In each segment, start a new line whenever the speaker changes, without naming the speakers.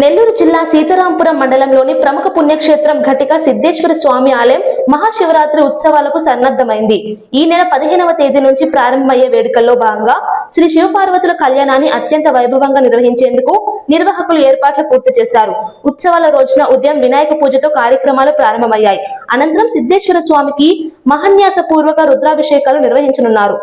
నెల్లూరు జిల్లా సీతారాంపురం మండలంలోని ప్రముఖ పుణ్యక్షేత్రం ఘటిక సిద్ధేశ్వర స్వామి ఆలయం మహాశివరాత్రి ఉత్సవాలకు సన్నద్ధమైంది. ఈ నెల పదిహేనవ తేదీ నుంచి ప్రారంభమయ్యే వేడుకల్లో భాగంగా శ్రీ శివపార్వతుల కళ్యాణాన్ని అత్యంత వైభవంగా నిర్వహించేందుకు నిర్వాహకులు ఏర్పాట్లు పూర్తి చేశారు. ఉత్సవాల రోజున ఉదయం వినాయక పూజతో కార్యక్రమాలు ప్రారంభమయ్యాయి. అనంతరం సిద్ధేశ్వర స్వామికి మహన్యాస పూర్వక రుద్రాభిషేకాలు నిర్వహించనున్నారు.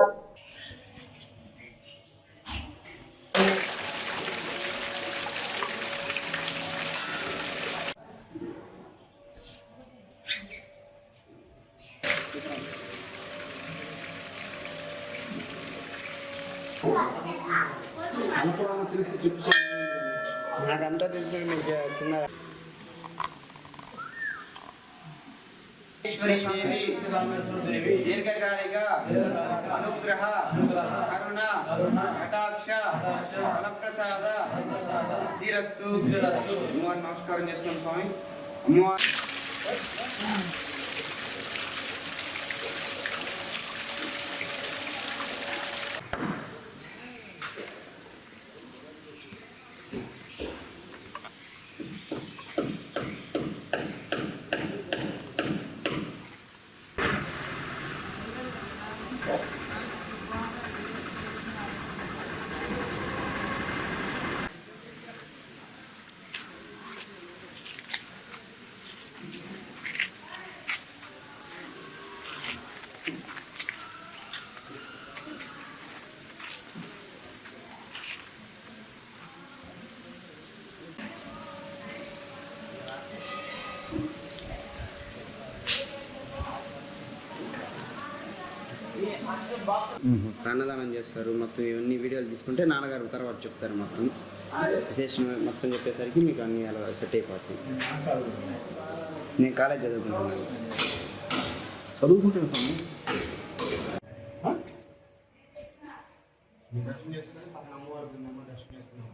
నాకంతా తెలుసు మీకు చిన్న దీర్ఘకాలిక అనుగ్రహ కరుణ కటాక్ష ఫలప్రసాద సిద్ధిరస్తు. అమ్మవారి నమస్కారం చేస్తున్నాం స్వామి. అమ్మవారు అన్నదానం చేస్తారు మొత్తం ఇవన్నీ వీడియోలు తీసుకుంటే నాన్నగారు తర్వాత చెప్తారు మొత్తం. విశేషం మొత్తం చెప్పేసరికి మీకు అన్ని అలా సెట్ అయిపోతాయి. నేను కాలేజ్ చదువుకుంటున్నాను.
చదువుకుంటున్నాను
దర్శనం చేసుకుని పక్కన అమ్మవారి బృందమ్మ దర్శనం చేసుకున్నాం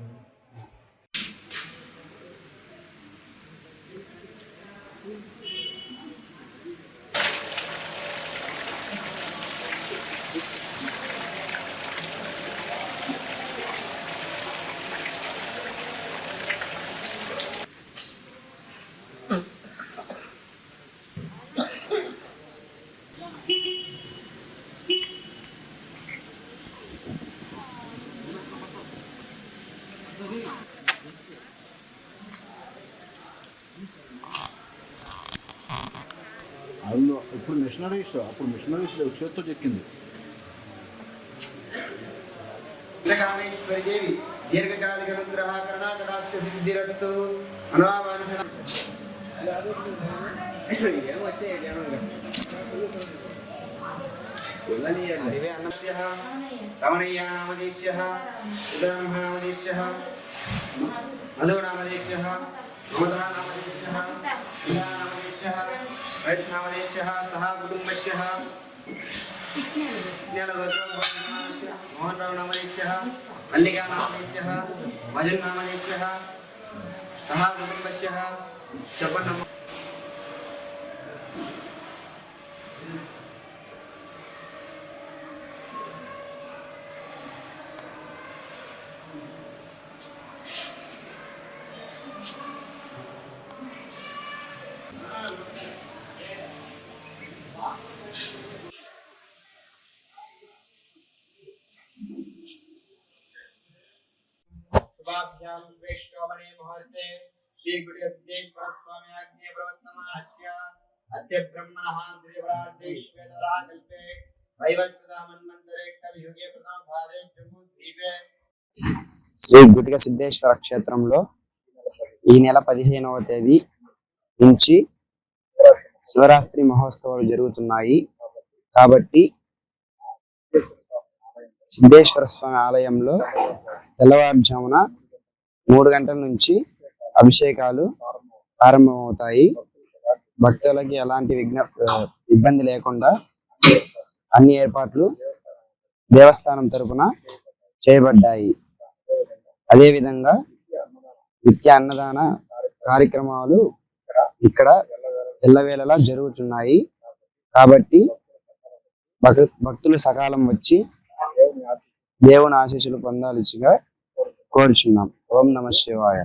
అందులో ఇప్పుడు మిషనరీస్ అప్పుడు మిషనరీస్ చేత్తో చెక్కింది.
ఇంద్రకామేశ్వరి దేవి దీర్ఘకాలిక అనుగ్రహ కరుణా కటాక్ష సిద్ధిరస్తు అనువాంఛన దివ్య అన్నస్య రమణీయ నామదేశ్య ఉదరమ్మ నామదేశ్య సహా కుటుంబస్య మోహన్ రావు నామదేశ్య మల్లికా నామదేశ్య మజన్ నామదేశ్య సహా కుటుంబస్య చెప్పండి शुभाभ्यां विश्वमणे मुहूर्ते श्री गुरुसिद्धेश्वर स्वामी आज्ञे प्रवर्तमानस्य अद्य ब्रह्मणः त्रिदेवरार्धेश्वेतरः कल्पे वैवस्वता मन्वन्तरे कलियुगे प्रथम भागे जम्मूद्वीपे శ్రీ గుటిక సిద్ధేశ్వర క్షేత్రంలో ఈ నెల పదిహేనవ తేదీ నుంచి శివరాత్రి మహోత్సవాలు జరుగుతున్నాయి కాబట్టి సిద్ధేశ్వర స్వామి ఆలయంలో తెల్లవారుజామున మూడు గంటల నుంచి అభిషేకాలు ప్రారంభమవుతాయి. భక్తులకి ఎలాంటి విఘ్న ఇబ్బంది లేకుండా అన్ని ఏర్పాట్లు దేవస్థానం తరపున చేయబడ్డాయి. అదేవిధంగా నిత్య అన్నదాన కార్యక్రమాలు ఇక్కడ ఎల్లవేళలా జరుగుతున్నాయి. కాబట్టి భక్తులు సకాలం వచ్చి దేవుని ఆశీస్సులు పొందాల్సిగా కోరుచున్నాం ఓం నమ శివాయ